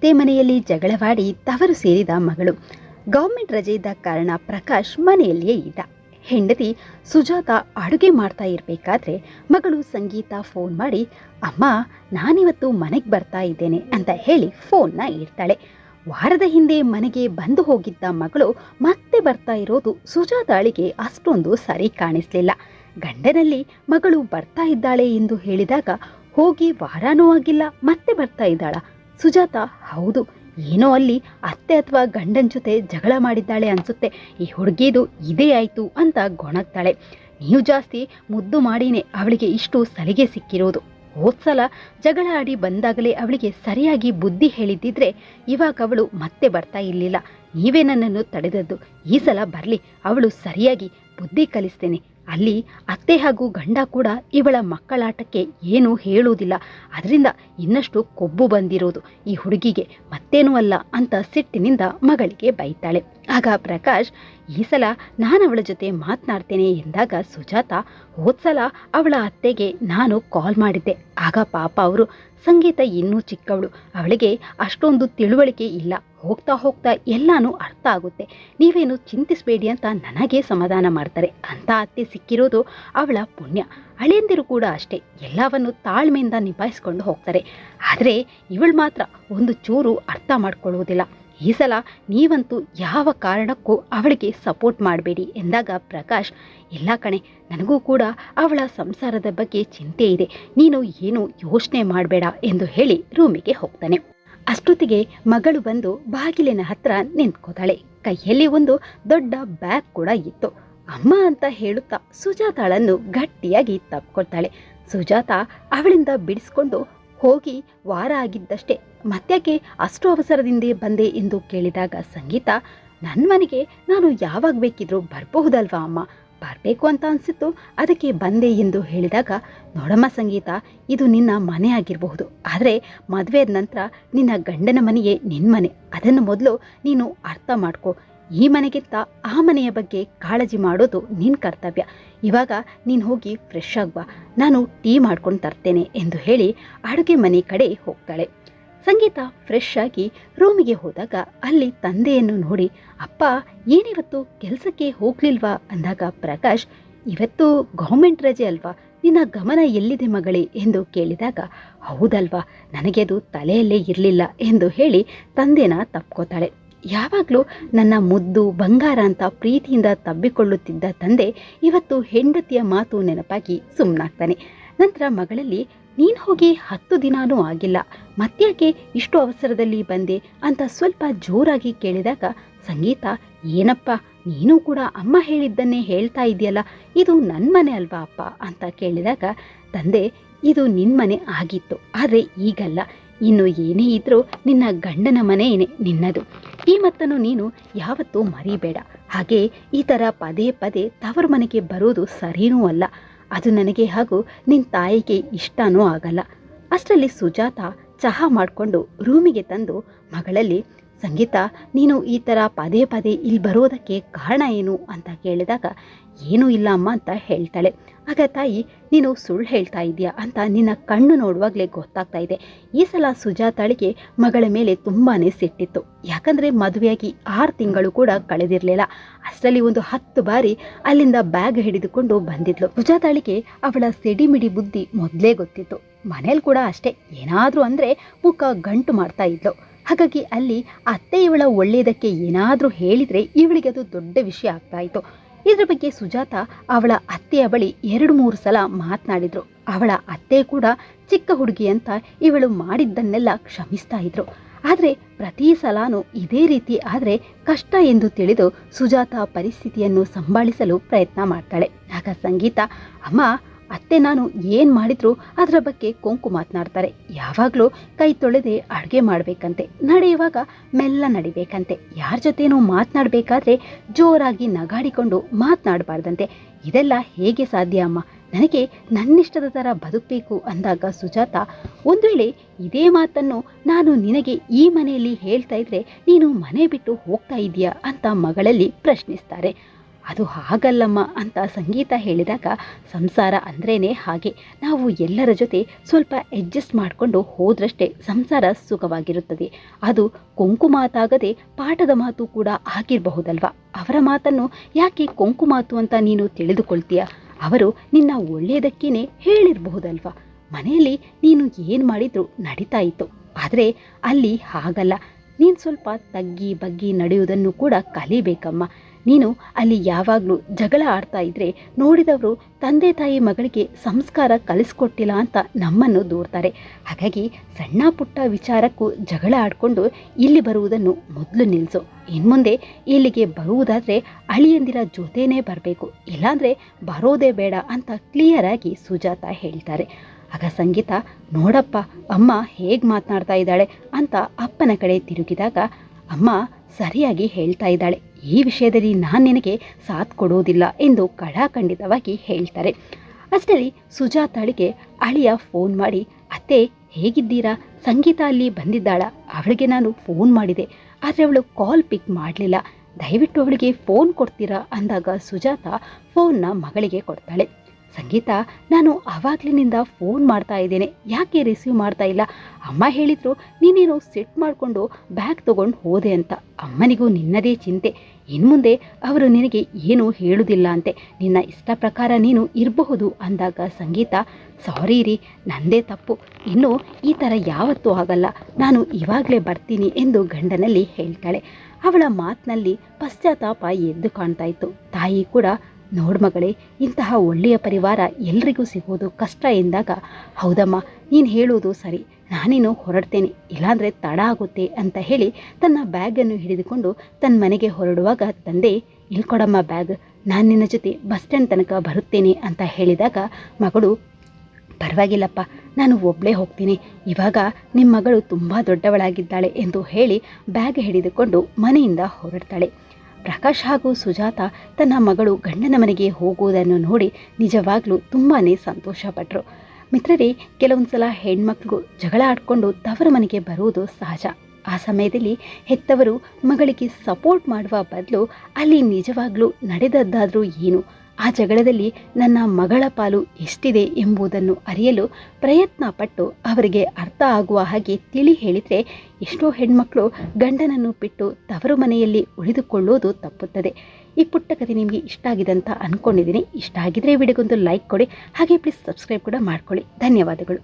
ಅತ್ತೆ ಮನೆಯಲ್ಲಿ ಜಗಳವಾಡಿ ತವರು ಸೇರಿದ ಮಗಳು. ಗೌರ್ಮೆಂಟ್ ರಜೆ ಇದ್ದ ಕಾರಣ ಪ್ರಕಾಶ್ ಮನೆಯಲ್ಲಿಯೇ ಇದ್ದ. ಹೆಂಡತಿ ಸುಜಾತ ಅಡುಗೆ ಮಾಡ್ತಾ ಇರಬೇಕಾದ್ರೆ ಮಗಳು ಸಂಗೀತ ಫೋನ್ ಮಾಡಿ, ಅಮ್ಮ, ನಾನಿವತ್ತು ಮನೆಗೆ ಬರ್ತಾ ಇದ್ದೇನೆ ಅಂತ ಹೇಳಿ ಫೋನ್ನ ಇಡ್ತಾಳೆ. ವಾರದ ಹಿಂದೆ ಮನೆಗೆ ಬಂದು ಹೋಗಿದ್ದ ಮಗಳು ಮತ್ತೆ ಬರ್ತಾ ಇರೋದು ಸುಜಾತಾಳಿಗೆ ಅಷ್ಟೊಂದು ಸರಿ ಕಾಣಿಸ್ಲಿಲ್ಲ. ಗಂಡನಲ್ಲಿ ಮಗಳು ಬರ್ತಾ ಇದ್ದಾಳೆ ಎಂದು ಹೇಳಿದಾಗ, ಹೋಗಿ ವಾರಾನೂ ಆಗಿಲ್ಲ, ಮತ್ತೆ ಬರ್ತಾ ಇದ್ದಾಳ. ಸುಜಾತ, ಹೌದು, ಏನೋ ಅಲ್ಲಿ ಅತ್ತೆ ಅಥವಾ ಗಂಡನ ಜೊತೆ ಜಗಳ ಮಾಡಿದ್ದಾಳೆ ಅನ್ಸುತ್ತೆ. ಈ ಹುಡುಗಿದು ಇದೇ ಆಯಿತು ಅಂತ ಗೊಣಗ್ತಾಳೆ. ನೀವು ಜಾಸ್ತಿ ಮುದ್ದು ಮಾಡಿನೇ ಅವಳಿಗೆ ಇಷ್ಟು ಸಲಿಗೆ ಸಿಕ್ಕಿರೋದು. ಹೋದ್ಸಲ ಜಗಳ ಆಡಿ ಬಂದಾಗಲೇ ಅವಳಿಗೆ ಸರಿಯಾಗಿ ಬುದ್ಧಿ ಹೇಳಿದ್ದಿದ್ರೆ ಇವಾಗ ಅವಳು ಮತ್ತೆ ಬರ್ತಾ ಇರಲಿಲ್ಲ. ನೀವೇ ನನ್ನನ್ನು ತಡೆದದ್ದು. ಈ ಸಲ ಬರಲಿ, ಅವಳು ಸರಿಯಾಗಿ ಬುದ್ಧಿ ಕಲಿಸ್ತೇನೆ. ಅಲ್ಲಿ ಅತ್ತೆ ಹಾಗೂ ಗಂಡ ಕೂಡ ಇವಳ ಮಕ್ಕಳಾಟಕ್ಕೆ ಏನೂ ಹೇಳುವುದಿಲ್ಲ. ಅದರಿಂದ ಇನ್ನಷ್ಟು ಕೊಬ್ಬು ಬಂದಿರೋದು. ಈ ಹುಡುಗಿಗೆ ಮತ್ತೇನೂ ಅಲ್ಲ ಅಂತ ಸಿಟ್ಟಿನಿಂದ ಮಗಳಿಗೆ ಬೈತಾಳೆ. ಆಗ ಪ್ರಕಾಶ್, ಈ ಸಲ ನಾನು ಅವಳ ಜೊತೆ ಮಾತನಾಡ್ತೇನೆ ಎಂದಾಗ ಸುಜಾತ ಹೋದ್ಸಲ ಅವಳ ಅತ್ತೆಗೆ ನಾನು ಕಾಲ್ ಮಾಡಿದ್ದೆ. ಆಗ ಪಾಪ ಅವರು, ಸಂಗೀತ ಇನ್ನೂ ಚಿಕ್ಕವಳು. ಅವಳಿಗೆ ಅಷ್ಟೊಂದು ತಿಳುವಳಿಕೆ ಇಲ್ಲ. ಹೋಗ್ತಾ ಹೋಗ್ತಾ ಎಲ್ಲಾನು ಅರ್ಥ ಆಗುತ್ತೆ. ನೀವೇನು ಚಿಂತಿಸಬೇಡಿ ಅಂತ ನನಗೆ ಸಮಾಧಾನ ಮಾಡ್ತಾರೆ. ಅಂತ ಅತ್ತೆ ಸಿಕ್ಕಿರೋದು ಅವಳ ಪುಣ್ಯ. ಹಳೆಯಂದಿರು ಕೂಡ ಅಷ್ಟೇ. ಎಲ್ಲವನ್ನು ತಾಳ್ಮೆಯಿಂದ ನಿಭಾಯಿಸ್ಕೊಂಡು ಹೋಗ್ತಾರೆ. ಆದರೆ ಇವಳು ಮಾತ್ರ ಒಂದು ಚೂರು ಅರ್ಥ ಮಾಡ್ಕೊಳ್ಳುವುದಿಲ್ಲ ಈ ಸಲ ನೀವಂತೂ ಯಾವ ಕಾರಣಕ್ಕೂ ಅವಳಿಗೆ ಸಪೋರ್ಟ್ ಮಾಡಬೇಡಿ ಎಂದಾಗ ಪ್ರಕಾಶ್, ಇಲ್ಲ ಕಣೆ, ನನಗೂ ಕೂಡ ಅವಳ ಸಂಸಾರದ ಬಗ್ಗೆ ಚಿಂತೆ ಇದೆ. ನೀನು ಏನು ಯೋಚನೆ ಮಾಡಬೇಡ ಎಂದು ಹೇಳಿ ರೂಮಿಗೆ ಹೋಗ್ತಾನೆ. ಅಷ್ಟೊತ್ತಿಗೆ ಮಗಳು ಬಂದು ಬಾಗಿಲಿನ ಹತ್ರ ನಿಂತ್ಕೋತಾಳೆ. ಕೈಯಲ್ಲಿ ಒಂದು ದೊಡ್ಡ ಬ್ಯಾಗ್ ಕೂಡ ಇತ್ತು. ಅಮ್ಮ ಅಂತ ಹೇಳುತ್ತಾ ಸುಜಾತಾಳನ್ನು ಗಟ್ಟಿಯಾಗಿ ತಪ್ಕೊಳ್ತಾಳೆ ಸುಜಾತ ಅವಳಿಂದ ಬಿಡಿಸ್ಕೊಂಡು ಹೋಗಿ ವಾರ ಆಗಿದ್ದಷ್ಟೇ. ಮತ್ತ್ಯಾಕೆ ಅಷ್ಟು ಅವಸರದಿಂದ ಬಂದೆ ಎಂದು ಕೇಳಿದಾಗ ಸಂಗೀತ ನನ್ನ ಮನೆಗೆ ನಾನು ಯಾವಾಗ ಬೇಕಿದ್ರೂ ಬರಬಹುದಲ್ವಾ ಅಮ್ಮ? ಬರಬೇಕು ಅಂತ ಅನಿಸಿತ್ತು. ಅದಕ್ಕೆ ಬಂದೆ ಎಂದು ಹೇಳಿದಾಗ, ನೋಡಮ್ಮ ಸಂಗೀತ, ಇದು ನಿನ್ನ ಮನೆ ಆಗಿರಬಹುದು. ಆದರೆ ಮದುವೆ ನಂತರ ನಿನ್ನ ಗಂಡನ ಮನೆಯೇ ನಿನ್ನ ಮನೆ. ಅದನ್ನು ಮೊದಲು ನೀನು ಅರ್ಥ ಮಾಡ್ಕೋ. ಈ ಮನೆಗಿಂತ ಆ ಮನೆಯ ಬಗ್ಗೆ ಕಾಳಜಿ ಮಾಡೋದು ನಿನ್ನ ಕರ್ತವ್ಯ. ಇವಾಗ ನೀನು ಹೋಗಿ ಫ್ರೆಶ್ ಆಗ್ಬಾ ನಾನು ಟೀ ಮಾಡ್ಕೊಂಡು ತರ್ತೇನೆ ಎಂದು ಹೇಳಿ ಅಡುಗೆ ಮನೆ ಕಡೆ ಹೋಗ್ತಾಳೆ. ಸಂಗೀತ ಫ್ರೆಶ್ ಆಗಿ ರೂಮಿಗೆ ಹೋದಾಗ ಅಲ್ಲಿ ತಂದೆಯನ್ನು ನೋಡಿ, ಅಪ್ಪ, ಏನಿವತ್ತು ಕೆಲಸಕ್ಕೆ ಹೋಗ್ಲಿಲ್ವಾ? ಅಂದಾಗ ಪ್ರಕಾಶ್, ಇವತ್ತು ಗೌರ್ಮೆಂಟ್ ರಜೆ ಅಲ್ವಾ? ನಿನ್ನ ಗಮನ ಎಲ್ಲಿದೆ ಮಗಳೇ? ಎಂದು ಕೇಳಿದಾಗ, ಹೌದಲ್ವಾ, ನನಗೆ ಅದು ತಲೆಯಲ್ಲೇ ಇರಲಿಲ್ಲ ಎಂದು ಹೇಳಿ ತಂದೆನ ತಪ್ಕೋತಾಳೆ. ಯಾವಾಗಲೂ ನನ್ನ ಮುದ್ದು, ಬಂಗಾರ ಅಂತ ಪ್ರೀತಿಯಿಂದ ತಬ್ಬಿಕೊಳ್ಳುತ್ತಿದ್ದ ತಂದೆ ಇವತ್ತು ಹೆಂಡತಿಯ ಮಾತು ನೆನಪಾಗಿ ಸುಮ್ಮನಾಗ್ತಾನೆ ನಂತರ ಮಗಳಲ್ಲಿ ನೀನು ಹೋಗಿ ಹತ್ತು ದಿನಾನೂ ಆಗಿಲ್ಲ. ಮತ್ತ್ಯಾಕೆ ಇಷ್ಟು ಅವಸರದಲ್ಲಿ ಬಂದೆ ಅಂತ ಸ್ವಲ್ಪ ಜೋರಾಗಿ ಕೇಳಿದಾಗ, ಸಂಗೀತ, ಏನಪ್ಪ, ನೀನು ಕೂಡ ಅಮ್ಮ ಹೇಳಿದ್ದನ್ನೇ ಹೇಳ್ತಾ ಇದೆಯಲ್ಲ, ಇದು ನನ್ನ ಮನೆ ಅಲ್ವಾ ಅಪ್ಪ? ಅಂತ ಕೇಳಿದಾಗ, ತಂದೆ, ಇದು ನಿನ್ನ ಮನೆ ಆಗಿತ್ತು, ಆದರೆ ಈಗಲ್ಲ. ಇನ್ನು ಏನೇ ಇದ್ರೂ ನಿನ್ನ ಗಂಡನ ಮನೆಯೇ ನಿನ್ನದು. ಈ ಮತ್ತನ್ನು ನೀನು ಯಾವತ್ತೂ ಮರಿಬೇಡ. ಹಾಗೆ ಈ ಥರ ಪದೇ ಪದೇ ತವರು ಮನೆಗೆ ಬರೋದು ಸರಿನೂ ಅಲ್ಲ. ಅದು ನನಗೆ ಹಾಗೂ ನಿನ್ನ ತಾಯಿಗೆ ಇಷ್ಟನೂ ಆಗಲ್ಲ. ಅಷ್ಟರಲ್ಲಿ ಸುಜಾತ ಚಹಾ ಮಾಡಿಕೊಂಡು ರೂಮಿಗೆ ತಂದು ಮಗಳಲ್ಲಿ ಸಂಗೀತ, ನೀನು ಈ ಥರ ಪದೇ ಪದೇ ಇಲ್ಲಿ ಬರೋದಕ್ಕೆ ಕಾರಣ ಏನು ಅಂತ ಕೇಳಿದಾಗ, ಏನೂ ಇಲ್ಲ ಅಮ್ಮ ಅಂತ ಹೇಳ್ತಾಳೆ. ಆಗ ತಾಯಿ, ನೀನು ಸುಳ್ಳು ಹೇಳ್ತಾ ಇದೆಯಾ ಅಂತ ನಿನ್ನ ಕಣ್ಣು ನೋಡುವಾಗಲೇ ಗೊತ್ತಾಗ್ತಾ ಇದೆ. ಈ ಸಲ ಸುಜಾತಾಳಿಗೆ ಮಗಳ ಮೇಲೆ ತುಂಬಾ ಸಿಟ್ಟಿತ್ತು. ಯಾಕಂದರೆ ಮದುವೆಯಾಗಿ ಆರು ತಿಂಗಳು ಕೂಡ ಕಳೆದಿರಲಿಲ್ಲ. ಅಷ್ಟರಲ್ಲಿ ಒಂದು ಹತ್ತು ಬಾರಿ ಅಲ್ಲಿಂದ ಬ್ಯಾಗ್ ಹಿಡಿದುಕೊಂಡು ಬಂದಿದ್ಲು. ಸುಜಾತಾಳಿಗೆ ಅವಳ ಸಿಡಿಮಿಡಿ ಬುದ್ಧಿ ಮೊದಲೇ ಗೊತ್ತಿತ್ತು. ಮನೇಲಿ ಕೂಡ ಅಷ್ಟೇ. ಏನಾದರೂ ಅಂದರೆ ಮುಖ ಗಂಟು ಮಾಡ್ತಾ ಇದ್ಲು. ಹಾಗಾಗಿ ಅಲ್ಲಿ ಅತ್ತೆ ಇವಳ ಒಳ್ಳೆಯದಕ್ಕೆ ಏನಾದರೂ ಹೇಳಿದರೆ ಇವಳಿಗೆ ಅದು ದೊಡ್ಡ ವಿಷಯ ಆಗ್ತಾ ಇತ್ತು ಇದ್ರ ಬಗ್ಗೆ ಸುಜಾತ ಅವಳ ಅತ್ತೆಯ ಬಳಿ ಎರಡು ಮೂರು ಸಲ ಮಾತನಾಡಿದರು. ಅವಳ ಅತ್ತೆ ಕೂಡ ಚಿಕ್ಕ ಹುಡುಗಿ ಅಂತ ಇವಳು ಮಾಡಿದ್ದನ್ನೆಲ್ಲ ಕ್ಷಮಿಸ್ತಾ ಇದ್ರು ಆದರೆ ಪ್ರತಿ ಸಲಾನೂ ಇದೇ ರೀತಿ ಆದರೆ ಕಷ್ಟ ಎಂದು ತಿಳಿದು ಸುಜಾತ ಪರಿಸ್ಥಿತಿಯನ್ನು ಸಂಭಾಳಿಸಲು ಪ್ರಯತ್ನ ಮಾಡ್ತಾಳೆ. ಆಗ ಸಂಗೀತ, ಅಮ್ಮ ಅತ್ತೆ ನಾನು ಏನು ಮಾಡಿದ್ರು ಅದರ ಬಗ್ಗೆ ಕೊಂಕು ಮಾತನಾಡ್ತಾರೆ. ಯಾವಾಗಲೂ ಕೈ ತೊಳೆದೇ ಅಡುಗೆ ಮಾಡಬೇಕಂತೆ. ನಡೆಯುವಾಗ ಮೆಲ್ಲ ನಡಿಬೇಕಂತೆ. ಯಾರ ಜೊತೆನೂ ಮಾತನಾಡಬೇಕಾದ್ರೆ ಜೋರಾಗಿ ನಗಾಡಿಕೊಂಡು ಮಾತನಾಡಬಾರ್ದಂತೆ. ಇದೆಲ್ಲ ಹೇಗೆ ಸಾಧ್ಯ ಅಮ್ಮ? ನನಗೆ ನನ್ನಿಷ್ಟದ ಥರ ಬದುಕಬೇಕು ಅಂದಾಗ ಸುಜಾತ, ಒಂದು ವೇಳೆ ಇದೇ ಮಾತನ್ನು ನಾನು ನಿನಗೆ ಈ ಮನೆಯಲ್ಲಿ ಹೇಳ್ತಾ ಇದ್ರೆ ನೀನು ಮನೆ ಬಿಟ್ಟು ಹೋಗ್ತಾ ಇದೀಯಾ ಅಂತ ಮಗಳಲ್ಲಿ ಪ್ರಶ್ನಿಸ್ತಾರೆ. ಅದು ಹಾಗಲ್ಲಮ್ಮ ಅಂತ ಸಂಗೀತ ಹೇಳಿದಾಗ ಸಂಸಾರ ಅಂದ್ರೇ ಹಾಗೆ. ನಾವು ಎಲ್ಲರ ಜೊತೆ ಸ್ವಲ್ಪ ಅಡ್ಜಸ್ಟ್ ಮಾಡಿಕೊಂಡು ಹೋದ್ರಷ್ಟೇ ಸಂಸಾರ ಸುಖವಾಗಿರುತ್ತದೆ. ಅದು ಕೊಂಕು ಮಾತಾಗದೆ ಪಾಠದ ಮಾತು ಕೂಡ ಆಗಿರಬಹುದಲ್ವಾ? ಅವರ ಮಾತನ್ನು ಯಾಕೆ ಕೊಂಕು ಮಾತು ಅಂತ ನೀನು ತಿಳಿದುಕೊಳ್ತೀಯ? ಅವರು ನಿನ್ನ ಒಳ್ಳೆಯದಕ್ಕೇನೆ ಹೇಳಿರಬಹುದಲ್ವಾ? ಮನೆಯಲ್ಲಿ ನೀನು ಏನು ಮಾಡಿದ್ರು ನಡೀತಾ ಇತ್ತು. ಆದರೆ ಅಲ್ಲಿ ಹಾಗಲ್ಲ. ನೀನು ಸ್ವಲ್ಪ ತಗ್ಗಿ ಬಗ್ಗಿ ನಡೆಯುವುದನ್ನು ಕೂಡ ಕಲಿಬೇಕಮ್ಮ. ನೀನು ಅಲ್ಲಿ ಯಾವಾಗಲೂ ಜಗಳ ಆಡ್ತಾ ಇದ್ರೆ ನೋಡಿದವರು ತಂದೆ ತಾಯಿ ಮಗಳಿಗೆ ಸಂಸ್ಕಾರ ಕಲಿಸ್ಕೊಟ್ಟಿಲ್ಲ ಅಂತ ನಮ್ಮನ್ನು ದೂರ್ತಾರೆ. ಹಾಗಾಗಿ ಸಣ್ಣ ಪುಟ್ಟ ವಿಚಾರಕ್ಕೂ ಜಗಳ ಆಡಿಕೊಂಡು ಇಲ್ಲಿ ಬರುವುದನ್ನು ಮೊದಲು ನಿಲ್ಲಿಸು ಇನ್ಮುಂದೆ ಇಲ್ಲಿಗೆ ಬರುವುದಾದರೆ ಅಳಿಯಂದಿರ ಜೊತೆನೇ ಬರಬೇಕು. ಇಲ್ಲಾಂದರೆ ಬರೋದೇ ಬೇಡ ಅಂತ ಕ್ಲಿಯರಾಗಿ ಸುಜಾತ ಹೇಳ್ತಾರೆ. ಆಗ ಸಂಗೀತ, ನೋಡಪ್ಪ, ಅಮ್ಮ ಹೇಗೆ ಮಾತನಾಡ್ತಾ ಇದ್ದಾಳೆ ಅಂತ ಅಪ್ಪನ ಕಡೆ ತಿರುಗಿದಾಗ ಅಮ್ಮ ಸರಿಯಾಗಿ ಹೇಳ್ತಾ ಇದ್ದಾಳೆ. ಈ ವಿಷಯದಲ್ಲಿ ನಾನು ನಿನಗೆ ಸಾಥ್ ಕೊಡುವುದಿಲ್ಲ ಎಂದು ಕಡಾಖಂಡಿತವಾಗಿ ಹೇಳ್ತಾರೆ. ಅಷ್ಟರಲ್ಲಿ ಸುಜಾತಾಳಿಗೆ ಅಳಿಯ ಫೋನ್ ಮಾಡಿ, ಅತ್ತೆ, ಹೇಗಿದ್ದೀರಾ? ಸಂಗೀತ ಅಲ್ಲಿ ಬಂದಿದ್ದಾಳ. ಅವಳಿಗೆ ನಾನು ಫೋನ್ ಮಾಡಿದೆ. ಆದರೆ ಅವಳು ಕಾಲ್ ಪಿಕ್ ಮಾಡಲಿಲ್ಲ. ದಯವಿಟ್ಟು ಅವಳಿಗೆ ಫೋನ್ ಕೊಡ್ತೀರಾ? ಅಂದಾಗ ಸುಜಾತ ಫೋನ್ನ ಮಗಳಿಗೆ ಕೊಡ್ತಾಳೆ. ಸಂಗೀತ, ನಾನು ಆವಾಗ್ಲಿನಿಂದ ಫೋನ್ ಮಾಡ್ತಾ ಇದ್ದೇನೆ. ಯಾಕೆ ರಿಸೀವ್ ಮಾಡ್ತಾ ಇಲ್ಲ? ಅಮ್ಮ ಹೇಳಿದ್ರು, ನೀನೇನು ಸೆಟ್ ಮಾಡಿಕೊಂಡು ಬ್ಯಾಗ್ ತೊಗೊಂಡು ಹೋದೆ ಅಂತ. ಅಮ್ಮನಿಗೂ ನಿನ್ನದೇ ಚಿಂತೆ. ಇನ್ಮುಂದೆ ಅವರು ನಿನಗೆ ಏನೂ ಹೇಳುವುದಿಲ್ಲ ಅಂತೆ. ನಿನ್ನ ಇಷ್ಟ ಪ್ರಕಾರ ನೀನು ಇರಬಹುದು ಅಂದಾಗ ಸಂಗೀತ, ಸಾರಿ ರೀ, ನಂದೇ ತಪ್ಪು. ಇನ್ನು ಈ ಥರ ಯಾವತ್ತೂ ಆಗಲ್ಲ. ನಾನು ಇವಾಗಲೇ ಬರ್ತೀನಿ ಎಂದು ಗಂಡನಲ್ಲಿ ಹೇಳ್ತಾಳೆ. ಅವಳ ಮಾತಿನಲ್ಲಿ ಪಶ್ಚಾತ್ತಾಪ ಎದ್ದು ಕಾಣ್ತಾ ಇತ್ತು. ತಾಯಿ ಕೂಡ ನೋಡ್ ಮಗಳೇ, ಇಂತಹ ಒಳ್ಳೆಯ ಪರಿವಾರ ಎಲ್ರಿಗೂ ಸಿಗೋದು ಕಷ್ಟ ಎಂದಾಗ, ಹೌದಮ್ಮ, ನೀನು ಹೇಳುವುದು ಸರಿ ನಾನೇನು ಹೊರಡ್ತೇನೆ, ಇಲ್ಲಾಂದರೆ ತಡ ಆಗುತ್ತೆ ಅಂತ ಹೇಳಿ ತನ್ನ ಬ್ಯಾಗನ್ನು ಹಿಡಿದುಕೊಂಡು ತನ್ನ ಮನೆಗೆ ಹೊರಡುವಾಗ ತಂದೆ ಇಲ್ಕೊಡಮ್ಮ ಬ್ಯಾಗ್, ನಾನು ನಿನ್ನ ಜೊತೆ ಬಸ್ ಸ್ಟ್ಯಾಂಡ್ ತನಕ ಬರುತ್ತೇನೆ ಅಂತ ಹೇಳಿದಾಗ ಮಗಳು, ಪರವಾಗಿಲ್ಲಪ್ಪ, ನಾನು ಒಬ್ಬಳೇ ಹೋಗ್ತೀನಿ, ಇವಾಗ ನಿಮ್ಮ ಮಗಳು ತುಂಬ ದೊಡ್ಡವಳಾಗಿದ್ದಾಳೆ ಎಂದು ಹೇಳಿ ಬ್ಯಾಗ್ ಹಿಡಿದುಕೊಂಡು ಮನೆಯಿಂದ ಹೊರಡ್ತಾಳೆ. ಪ್ರಕಾಶ್ ಹಾಗೂ ಸುಜಾತ ತನ್ನ ಮಗಳು ಗಂಡನ ಮನೆಗೆ ಹೋಗುವುದನ್ನು ನೋಡಿ ನಿಜವಾಗ್ಲೂ ತುಂಬಾ ಸಂತೋಷಪಟ್ಟರು ಮಿತ್ರರೇ ಕೆಲವೊಂದು ಸಲ ಹೆಣ್ಮಕ್ಳಿಗೂ ಜಗಳ ಆಡಿಕೊಂಡು ತವರ ಮನೆಗೆ ಬರುವುದು ಸಹಜ. ಆ ಸಮಯದಲ್ಲಿ ಹೆತ್ತವರು ಮಗಳಿಗೆ ಸಪೋರ್ಟ್ ಮಾಡುವ ಬದಲು ಅಲ್ಲಿ ನಿಜವಾಗ್ಲೂ ನಡೆದದ್ದಾದರೂ ಏನು? ಆ ಜಗಳದಲ್ಲಿ ನನ್ನ ಮಗಳ ಪಾಲು ಎಷ್ಟಿದೆ ಎಂಬುದನ್ನು ಅರಿಯಲು ಪ್ರಯತ್ನ ಪಟ್ಟು ಅವರಿಗೆ ಅರ್ಥ ಆಗುವ ಹಾಗೆ ತಿಳಿ ಹೇಳಿದರೆ ಎಷ್ಟೋ ಹೆಣ್ಮಕ್ಳು ಗಂಡನನ್ನು ಬಿಟ್ಟು ತವರು ಮನೆಯಲ್ಲಿ ಉಳಿದುಕೊಳ್ಳುವುದು ತಪ್ಪುತ್ತದೆ. ಈ ಪುಟ್ಟ ಕಥೆ ನಿಮಗೆ ಇಷ್ಟ ಆಗಿದೆ ಅಂತ ಅಂದ್ಕೊಂಡಿದ್ದೀನಿ ಇಷ್ಟ ಆಗಿದ್ದರೆ ವಿಡಿಯೋಗೊಂದು ಲೈಕ್ ಕೊಡಿ. ಹಾಗೆ ಪ್ಲೀಸ್ ಸಬ್ಸ್ಕ್ರೈಬ್ ಕೂಡ ಮಾಡ್ಕೊಳ್ಳಿ. ಧನ್ಯವಾದಗಳು.